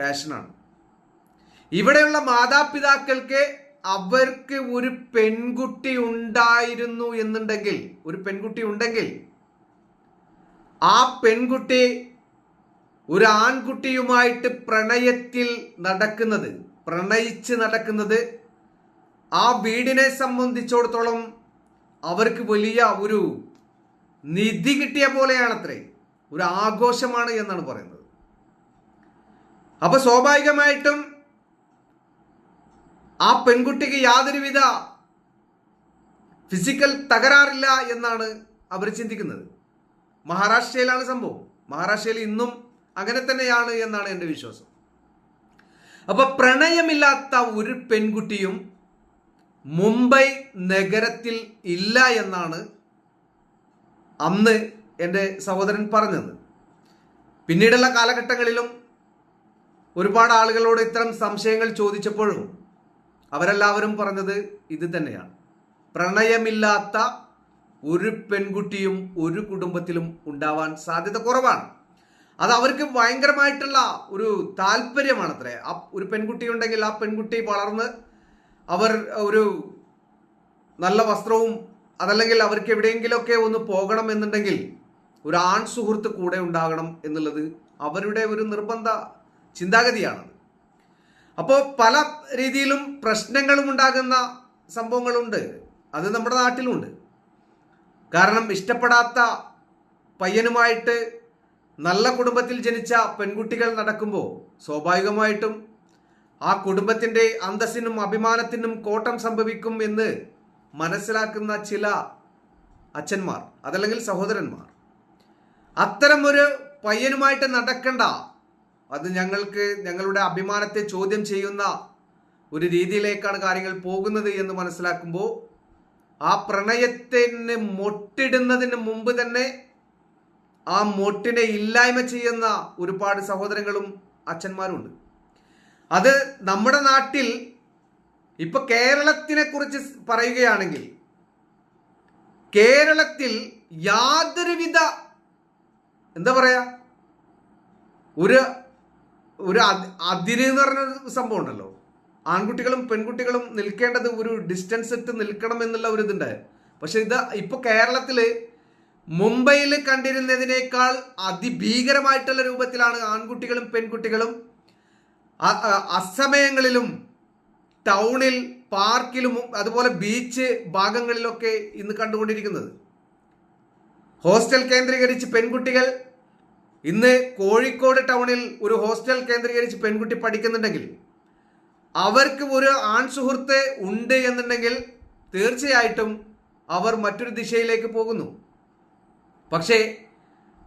പാഷനാണ് ഇവിടെയുള്ള മാതാപിതാക്കൾക്ക് അവർക്ക് ഒരു പെൺകുട്ടി ഉണ്ടായിരുന്നു എന്നുണ്ടെങ്കിൽ ഒരു പെൺകുട്ടി ഉണ്ടെങ്കിൽ ആ പെൺകുട്ടി ഒരു ആൺകുട്ടിയുമായിട്ട് പ്രണയത്തിൽ നടക്കുന്നത് പ്രണയിച്ച് നടക്കുന്നത് ആ വീടിനെ സംബന്ധിച്ചിടത്തോളം അവർക്ക് വലിയ ഒരു നിധി കിട്ടിയ പോലെയാണത്രേ ഒരു ആഘോഷമാണ് എന്നാണ് പറയുന്നത്. അപ്പൊ സ്വാഭാവികമായിട്ടും ആ പെൺകുട്ടിക്ക് യാതൊരുവിധ ഫിസിക്കൽ തകരാറില്ല എന്നാണ് അവർ ചിന്തിക്കുന്നത്. മഹാരാഷ്ട്രയിലാണ് സംഭവം. മഹാരാഷ്ട്രയിൽ ഇന്നും അങ്ങനെ തന്നെയാണ് എന്നാണ് എന്റെ വിശ്വാസം. അപ്പൊ പ്രണയമില്ലാത്ത ഒരു പെൺകുട്ടിയും മുംബൈ നഗരത്തിൽ ഇല്ല എന്നാണ് അന്ന് എന്റെ സഹോദരൻ പറഞ്ഞത്. പിന്നീടുള്ള കാലഘട്ടങ്ങളിലും ഒരുപാട് ആളുകളോട് ഇത്തരം സംശയങ്ങൾ ചോദിച്ചപ്പോഴും അവരെല്ലാവരും പറഞ്ഞത് ഇത് തന്നെയാണ്. പ്രണയമില്ലാത്ത ഒരു പെൺകുട്ടിയും ഒരു കുടുംബത്തിലും ഉണ്ടാവാൻ സാധ്യത കുറവാണ്. അത് അവർക്ക് ഭയങ്കരമായിട്ടുള്ള ഒരു താല്പര്യമാണ് അത്രേ ആ ഒരു പെൺകുട്ടി ഉണ്ടെങ്കിൽ ആ പെൺകുട്ടി വളർന്ന് അവർ ഒരു നല്ല വസ്ത്രവും അതല്ലെങ്കിൽ അവർക്ക് എവിടെയെങ്കിലുമൊക്കെ ഒന്ന് പോകണം എന്നുണ്ടെങ്കിൽ ഒരു ആൺ സുഹൃത്ത് കൂടെ ഉണ്ടാകണം എന്നുള്ളത് അവരുടെ ഒരു നിർബന്ധ ചിന്താഗതിയാണ്. അപ്പോൾ പല രീതിയിലും പ്രശ്നങ്ങളും ഉണ്ടാകുന്ന സംഭവങ്ങളുണ്ട്. അത് നമ്മുടെ നാട്ടിലുണ്ട്. കാരണം ഇഷ്ടപ്പെടാത്ത പയ്യനുമായിട്ട് നല്ല കുടുംബത്തിൽ ജനിച്ച പെൺകുട്ടികൾ നടക്കുമ്പോൾ സ്വാഭാവികമായിട്ടും ആ കുടുംബത്തിന്റെ അന്തസ്സിനും അഭിമാനത്തിനും കോട്ടം സംഭവിക്കും എന്ന് മനസ്സിലാക്കുന്ന ചില അച്ഛന്മാർ അതല്ലെങ്കിൽ സഹോദരന്മാർ. അത്തരമൊരു പയ്യനുമായിട്ട് നടക്കണ്ട അത് ഞങ്ങൾക്ക് ഞങ്ങളുടെ അഭിമാനത്തെ ചോദ്യം ചെയ്യുന്ന ഒരു രീതിയിലേക്കാണ് കാര്യങ്ങൾ പോകുന്നത് എന്ന് മനസ്സിലാക്കുമ്പോൾ ആ പ്രണയത്തിന് മൊട്ടിടുന്നതിന് മുമ്പ് തന്നെ ആ മൊട്ടിനെ ഇല്ലായ്മ ചെയ്യുന്ന ഒരുപാട് സഹോദരങ്ങളും അച്ഛന്മാരുണ്ട് അത് നമ്മുടെ നാട്ടിൽ ഇപ്പൊ കേരളത്തിനെ കുറിച്ച് പറയുകയാണെങ്കിൽ കേരളത്തിൽ യാതൊരുവിധ എന്താ പറയാ ഒരു ഒരു അതിര് എന്ന് പറഞ്ഞ സംഭവം ഉണ്ടല്ലോ ആൺകുട്ടികളും പെൺകുട്ടികളും നിൽക്കേണ്ടത് ഒരു ഡിസ്റ്റൻസ് ഇട്ട് നിൽക്കണം എന്നുള്ള ഒരു ഇതുണ്ട്. പക്ഷെ ഇത് ഇപ്പൊ കേരളത്തിൽ മുംബൈയിൽ കണ്ടിരുന്നതിനേക്കാൾ അതിഭീകരമായിട്ടുള്ള രൂപത്തിലാണ് ആൺകുട്ടികളും പെൺകുട്ടികളും അസമയങ്ങളിലും ടൗണിൽ പാർക്കിലും അതുപോലെ ബീച്ച് ഭാഗങ്ങളിലൊക്കെ ഇന്ന് കണ്ടുകൊണ്ടിരിക്കുന്നത്. ഹോസ്റ്റൽ കേന്ദ്രീകരിച്ച് പെൺകുട്ടികൾ ഇന്ന് കോഴിക്കോട് ടൗണിൽ ഒരു ഹോസ്റ്റൽ കേന്ദ്രീകരിച്ച് പെൺകുട്ടി പഠിക്കുന്നുണ്ടെങ്കിൽ അവർക്ക് ഒരു ആൺ സുഹൃത്ത് ഉണ്ട് എന്നുണ്ടെങ്കിൽ തീർച്ചയായിട്ടും അവർ മറ്റൊരു ദിശയിലേക്ക് പോകുന്നു. പക്ഷേ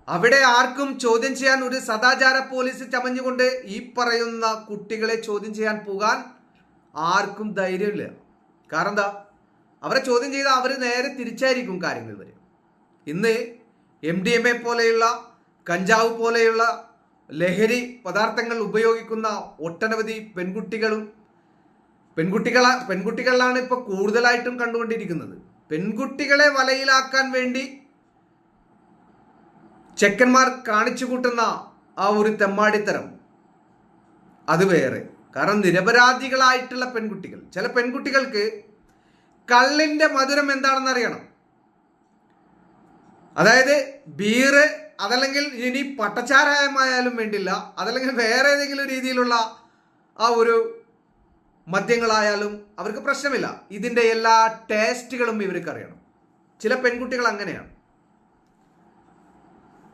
അവിടെ ആർക്കും ചോദ്യം ചെയ്യാൻ ഒരു സദാചാര പോലീസ് ചമഞ്ഞുകൊണ്ട് ഈ പറയുന്ന കുട്ടികളെ ചോദ്യം ചെയ്യാൻ പോകാൻ ആർക്കും ധൈര്യമില്ല. കാരണം എന്താ? അവരെ ചോദ്യം ചെയ്താൽ അവർ നേരെ തിരിച്ചായിരിക്കും കാര്യങ്ങൾ വരും. ഇന്ന് എം ഡി എം എ പോലെയുള്ള കഞ്ചാവ് പോലെയുള്ള ലഹരി പദാർത്ഥങ്ങൾ ഉപയോഗിക്കുന്ന ഒട്ടനവധി പെൺകുട്ടികളും പെൺകുട്ടികള പെൺകുട്ടികളിലാണ് ഇപ്പോൾ കൂടുതലായിട്ടും കണ്ടുകൊണ്ടിരിക്കുന്നത്. പെൺകുട്ടികളെ വലയിലാക്കാൻ വേണ്ടി ചെക്കന്മാർ കാണിച്ചു കൂട്ടുന്ന ആ ഒരു തെമ്മാടിത്തരം. അത് വേറെ. കാരണം നിരപരാധികളായിട്ടുള്ള പെൺകുട്ടികൾ. ചില പെൺകുട്ടികൾക്ക് കള്ളിന്റെ മധുരം എന്താണെന്ന് അറിയണം. അതായത് ബീറ് അതല്ലെങ്കിൽ ഇനി പട്ടച്ചാരായമായാലും വേണ്ടില്ല. അതല്ലെങ്കിൽ വേറെ ഏതെങ്കിലും രീതിയിലുള്ള ആ ഒരു മദ്യങ്ങളായാലും അവർക്ക് പ്രശ്നമില്ല. ഇതിന്റെ എല്ലാ ടേസ്റ്റുകളും ഇവർക്ക് അറിയണം. ചില പെൺകുട്ടികൾ അങ്ങനെയാണ്.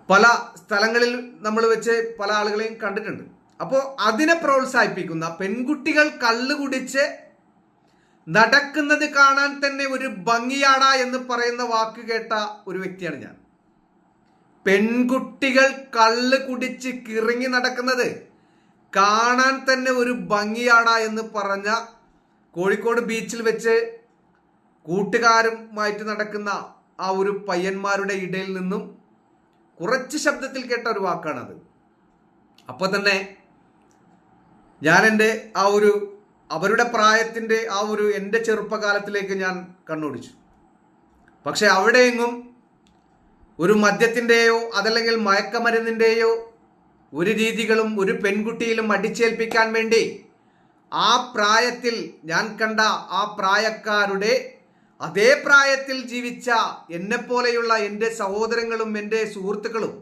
പല സ്ഥലങ്ങളിൽ നമ്മൾ വെച്ച് പല ആളുകളെയും കണ്ടിട്ടുണ്ട്. അപ്പോൾ അതിനെ പ്രോത്സാഹിപ്പിക്കുന്ന പെൺകുട്ടികൾ കള്ള് കുടിച്ച് നടക്കുന്നത് കാണാൻ തന്നെ ഒരു ഭംഗിയാടാ എന്ന് പറയുന്ന വാക്ക് കേട്ട ഒരു വ്യക്തിയാണ് ഞാൻ. പെൺകുട്ടികൾ കള്ള് കുടിച്ച് കിറങ്ങി നടക്കുന്നത് കാണാൻ തന്നെ ഒരു ഭംഗിയാണ് എന്ന് പറഞ്ഞ കോഴിക്കോട് ബീച്ചിൽ വെച്ച് കൂട്ടുകാരുമായിട്ട് നടക്കുന്ന ആ ഒരു പയ്യന്മാരുടെ ഇടയിൽ നിന്നും കുറച്ച് ശബ്ദത്തിൽ കേട്ട ഒരു വാക്കാണത്. അപ്പോൾ തന്നെ ഞാൻ എന്റെ ആ ഒരു അവരുടെ പ്രായത്തിന്റെ ആ ഒരു എന്റെ ചെറുപ്പകാലത്തിലേക്ക് ഞാൻ കണ്ണോടിച്ചു. പക്ഷെ അവിടെയെങ്ങും ഒരു മദ്യത്തിന്റെയോ അതല്ലെങ്കിൽ മയക്കമരുന്നിന്റെയോ ഒരു രീതികളും ഒരു പെൺകുട്ടിയിലും അടിച്ചേൽപ്പിക്കാൻ വേണ്ടി ആ പ്രായത്തിൽ ഞാൻ കണ്ട ആ പ്രായക്കാരുടെ അതേ പ്രായത്തിൽ ജീവിച്ച എന്നെപ്പോലെയുള്ള എന്റെ സഹോദരങ്ങളും എന്റെ സുഹൃത്തുക്കളും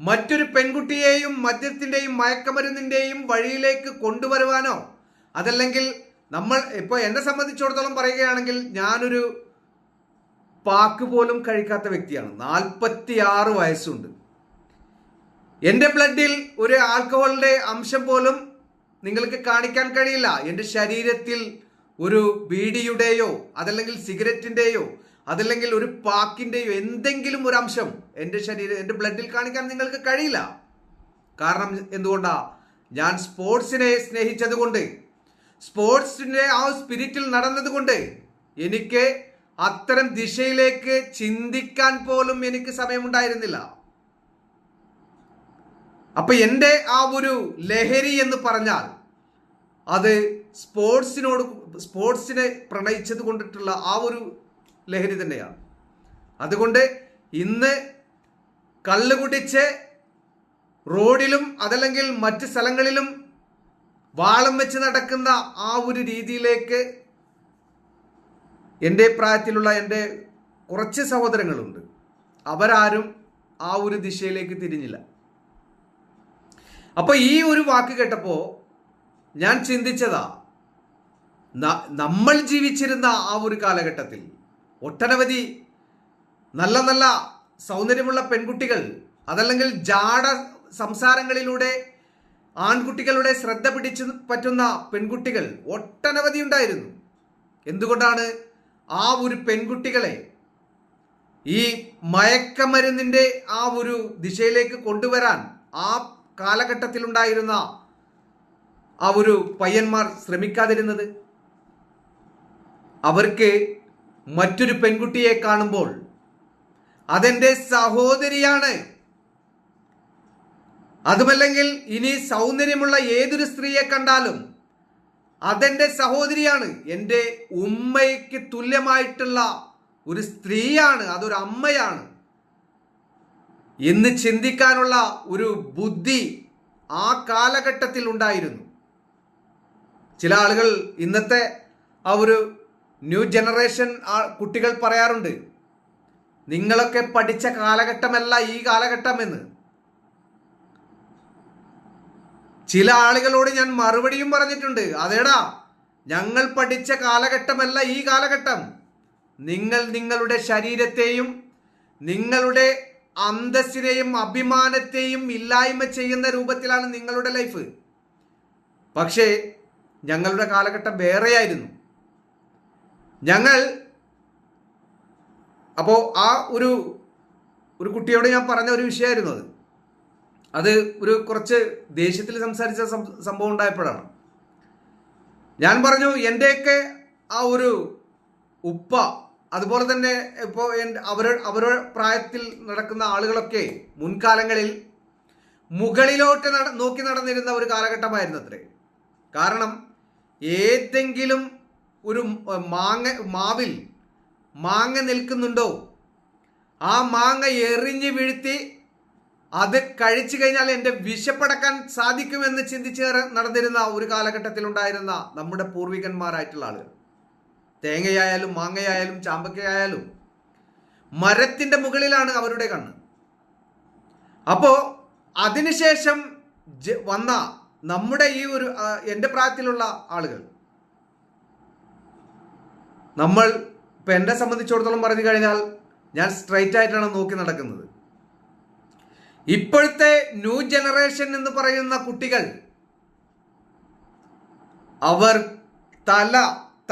മറ്റൊരു പെൺകുട്ടിയെയും മദ്യത്തിന്റെയും മയക്കമരുന്നിന്റെയും വഴിയിലേക്ക് കൊണ്ടുവരുവാനോ അതല്ലെങ്കിൽ നമ്മൾ ഇപ്പോൾ എന്നെ സംബന്ധിച്ചിടത്തോളം പറയുകയാണെങ്കിൽ ഞാനൊരു പാക്ക് പോലും കഴിക്കാത്ത വ്യക്തിയാണ്. നാൽപ്പത്തി ആറ് വയസ്സുണ്ട്. എന്റെ ബ്ലഡിൽ ഒരു ആൽക്കഹോളിന്റെ അംശം പോലും നിങ്ങൾക്ക് കാണിക്കാൻ കഴിയില്ല. എന്റെ ശരീരത്തിൽ ഒരു ബീഡിയുടെയോ അതല്ലെങ്കിൽ സിഗരറ്റിന്റെയോ അതല്ലെങ്കിൽ ഒരു പാക്കിന്റെയോ എന്തെങ്കിലും ഒരു അംശം എന്റെ ശരീരം എന്റെ ബ്ലഡിൽ കാണിക്കാൻ നിങ്ങൾക്ക് കഴിയില്ല. കാരണം എന്തുകൊണ്ടാ? ഞാൻ സ്പോർട്സിനെ സ്നേഹിച്ചതുകൊണ്ട്. സ്പോർട്സിന്റെ ആ സ്പിരിറ്റിൽ നടന്നതുകൊണ്ട് എനിക്ക് അത്തരം ദിശയിലേക്ക് ചിന്തിക്കാൻ പോലും എനിക്ക് സമയമുണ്ടായിരുന്നില്ല. അപ്പൊ എന്റെ ആ ഒരു ലഹരി എന്ന് പറഞ്ഞാൽ അത് സ്പോർട്സിനോട് സ്പോർട്സിനെ പ്രണയിച്ചത് കൊണ്ടിട്ടുള്ള ആ ഒരു ലഹരി തന്നെയാണ്. അതുകൊണ്ട് ഇന്ന് കള്ള് കുടിച്ച് റോഡിലും അതല്ലെങ്കിൽ മറ്റ് സ്ഥലങ്ങളിലും വാളം വെച്ച് നടക്കുന്ന ആ ഒരു രീതിയിലേക്ക് എന്റെ പ്രായത്തിലുള്ള എന്റെ കുറച്ച് സഹോദരങ്ങളുണ്ട്. അവരാരും ആ ഒരു ദിശയിലേക്ക് തിരിഞ്ഞില്ല. അപ്പോൾ ഈ ഒരു വാക്ക് കേട്ടപ്പോൾ ഞാൻ ചിന്തിച്ചതാ നമ്മൾ ജീവിച്ചിരുന്ന ആ ഒരു കാലഘട്ടത്തിൽ ഒട്ടനവധി നല്ല നല്ല സൗന്ദര്യമുള്ള പെൺകുട്ടികൾ അതല്ലെങ്കിൽ ജാട സംസാരങ്ങളിലൂടെ ആൺകുട്ടികളുടെ ശ്രദ്ധ പിടിച്ചു പറ്റുന്ന പെൺകുട്ടികൾ ഒട്ടനവധി ഉണ്ടായിരുന്നു. എന്തുകൊണ്ടാണ് ആ ഒരു പെൺകുട്ടികളെ ഈ മയക്കമരുന്നിന്റെ ആ ഒരു ദിശയിലേക്ക് കൊണ്ടുവരാൻ ആ കാലഘട്ടത്തിലുണ്ടായിരുന്ന ആ ഒരു പയ്യന്മാർ ശ്രമിക്കാതിരുന്നത്? അവർക്ക് മറ്റൊരു പെൺകുട്ടിയെ കാണുമ്പോൾ അതെന്റെ സഹോദരിയാണ്. അതുമല്ലെങ്കിൽ ഇനി സൗന്ദര്യമുള്ള ഏതൊരു സ്ത്രീയെ കണ്ടാലും അതെന്റെ സഹോദരിയാണ്. എന്റെ ഉമ്മയ്ക്ക് തുല്യമായിട്ടുള്ള ഒരു സ്ത്രീയാണ്. അതൊരു അമ്മയാണ്. എന്ന് ചിന്തിക്കാനുള്ള ഒരു ബുദ്ധി ആ കാലഘട്ടത്തിൽ ഉണ്ടായിരുന്നു. ചില ആളുകൾ ഇന്നത്തെ ആ ഒരു ന്യൂ ജനറേഷൻ കുട്ടികൾ പറയാറുണ്ട് നിങ്ങളൊക്കെ പഠിച്ച കാലഘട്ടമല്ല ഈ കാലഘട്ടം എന്ന് ചില ആളുകളോട് ഞാൻ മറുപടിയും പറഞ്ഞിട്ടുണ്ട്. അതേടാ ഞങ്ങൾ പഠിച്ച കാലഘട്ടമല്ല ഈ കാലഘട്ടം. നിങ്ങൾ നിങ്ങളുടെ ശരീരത്തെയും നിങ്ങളുടെ അന്തസ്സിനെയും അഭിമാനത്തെയും ഇല്ലായ്മ ചെയ്യുന്ന രൂപത്തിലാണ് നിങ്ങളുടെ ലൈഫ്. പക്ഷേ ഞങ്ങളുടെ കാലഘട്ടം വേറെയായിരുന്നു. ഞങ്ങൾ അപ്പോൾ ആ ഒരു ഒരു കുട്ടിയോട് ഞാൻ പറഞ്ഞ ഒരു വിഷയമായിരുന്നു അത്. അത് ഒരു കുറച്ച് ദേഷ്യത്തിൽ സംസാരിച്ച സംഭവം ഉണ്ടായപ്പോഴാണ്. ഞാൻ പറഞ്ഞു എന്റെയൊക്കെ ആ ഒരു ഉപ്പ അതുപോലെ തന്നെ ഇപ്പോൾ അവർ അവരുടെ പ്രായത്തിൽ നടക്കുന്ന ആളുകളൊക്കെ മുൻകാലങ്ങളിൽ മുകളിലോട്ട് നട നോക്കി നടന്നിരുന്ന ഒരു കാലഘട്ടമായിരുന്നു അത്രേ. കാരണം ഏതെങ്കിലും ഒരു മാങ്ങ മാവിൽ മാങ്ങ നിൽക്കുന്നുണ്ടോ? ആ മാങ്ങ എറിഞ്ഞ് വീഴ്ത്തി അത് കഴിച്ചു കഴിഞ്ഞാൽ എന്റെ വിശപ്പടക്കാൻ സാധിക്കുമെന്ന് ചിന്തിച്ച് നടന്നിരുന്ന ഒരു കാലഘട്ടത്തിൽ ഉണ്ടായിരുന്ന നമ്മുടെ പൂർവികന്മാരായിട്ടുള്ള ആളുകൾ. തേങ്ങയായാലും മാങ്ങയായാലും ചാമ്പക്കയായാലും മരത്തിന്റെ മുകളിലാണ് അവരുടെ കണ്ണ്. അപ്പോ അതിനുശേഷം വന്ന നമ്മുടെ ഈ ഒരു എന്റെ പ്രായത്തിലുള്ള ആളുകൾ. നമ്മൾ ഇപ്പൊ എന്നെ സംബന്ധിച്ചിടത്തോളം പറഞ്ഞു കഴിഞ്ഞാൽ ഞാൻ സ്ട്രൈറ്റ് ആയിട്ടാണ് നോക്കി നടക്കുന്നത്. ഇപ്പോഴത്തെ ന്യൂ ജനറേഷൻ എന്ന് പറയുന്ന കുട്ടികൾ അവർ തല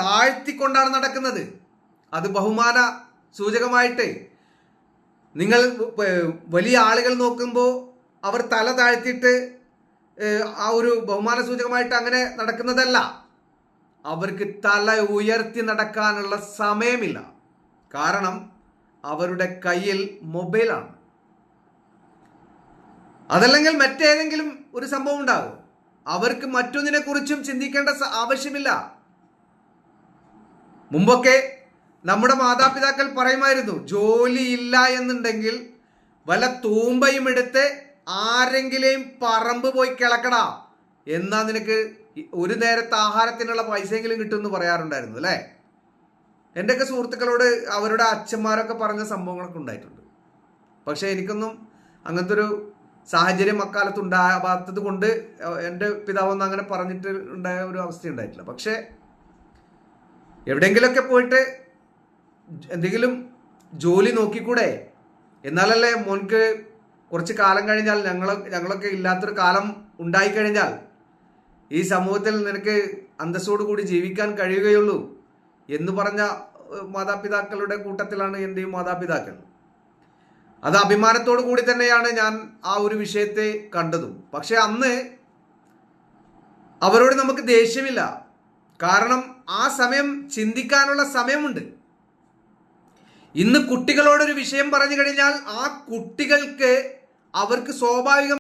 താഴ്ത്തിക്കൊണ്ടാണ് നടക്കുന്നത്. അത് ബഹുമാന സൂചകമായിട്ട് നിങ്ങൾ വലിയ ആളുകൾ നോക്കുമ്പോൾ അവർ തല താഴ്ത്തിയിട്ട് ആ ഒരു ബഹുമാന സൂചകമായിട്ട് അങ്ങനെ നടക്കുന്നതല്ല. അവർക്ക് തല ഉയർത്തി നടക്കാനുള്ള സമയമില്ല. കാരണം അവരുടെ കയ്യിൽ മൊബൈലാണ്. അതല്ലെങ്കിൽ മറ്റേതെങ്കിലും ഒരു സംഭവം ഉണ്ടാകും അവർക്ക് മറ്റൊന്നിനെ കുറിച്ചും ചിന്തിക്കേണ്ട ആവശ്യമില്ല. മുമ്പൊക്കെ നമ്മുടെ മാതാപിതാക്കൾ പറയുമായിരുന്നു ജോലിയില്ല എന്നുണ്ടെങ്കിൽ വല്ല തൂമ്പയും എടുത്ത് ആരെങ്കിലെയും പറമ്പ് പോയി കിളക്കടാ. എന്നാ നിനക്ക് ഒരു നേരത്തെ ആഹാരത്തിനുള്ള പൈസയെങ്കിലും കിട്ടുമെന്ന് പറയാറുണ്ടായിരുന്നു അല്ലേ? എന്റെയൊക്കെ സുഹൃത്തുക്കളോട് അവരുടെ അച്ഛന്മാരൊക്കെ പറഞ്ഞ സംഭവങ്ങളൊക്കെ ഉണ്ടായിട്ടുണ്ട്. പക്ഷേ എനിക്കൊന്നും അങ്ങനത്തെ ഒരു സാഹചര്യം അക്കാലത്ത് ഉണ്ടാകാത്തത് കൊണ്ട് എന്റെ പിതാവൊന്നും അങ്ങനെ പറഞ്ഞിട്ട് ഉണ്ടായ ഒരു അവസ്ഥ ഉണ്ടായിട്ടില്ല. പക്ഷേ എവിടെയെങ്കിലുമൊക്കെ പോയിട്ട് എന്തെങ്കിലും ജോലി നോക്കിക്കൂടെ? എന്നാലല്ലേ മോൻക്ക് കുറച്ച് കാലം കഴിഞ്ഞാൽ ഞങ്ങൾ ഞങ്ങളൊക്കെ ഇല്ലാത്തൊരു കാലം ഉണ്ടായിക്കഴിഞ്ഞാൽ ഈ സമൂഹത്തിൽ നിനക്ക് അന്തസ്സോടു കൂടി ജീവിക്കാൻ കഴിയുകയുള്ളൂ എന്ന് പറഞ്ഞ മാതാപിതാക്കളുടെ കൂട്ടത്തിലാണ് എന്റെയും മാതാപിതാക്കൾ. അത് അഭിമാനത്തോടു കൂടി തന്നെയാണ് ഞാൻ ആ ഒരു വിഷയത്തെ കണ്ടതും. പക്ഷെ അന്ന് അവരോട് നമുക്ക് ദേഷ്യമില്ല. കാരണം ആ സമയം ചിന്തിക്കാനുള്ള സമയമുണ്ട്. ഇന്ന് കുട്ടികളോടൊരു വിഷയം പറഞ്ഞു കഴിഞ്ഞാൽ ആ കുട്ടികൾക്ക് അവർക്ക് സ്വാഭാവികം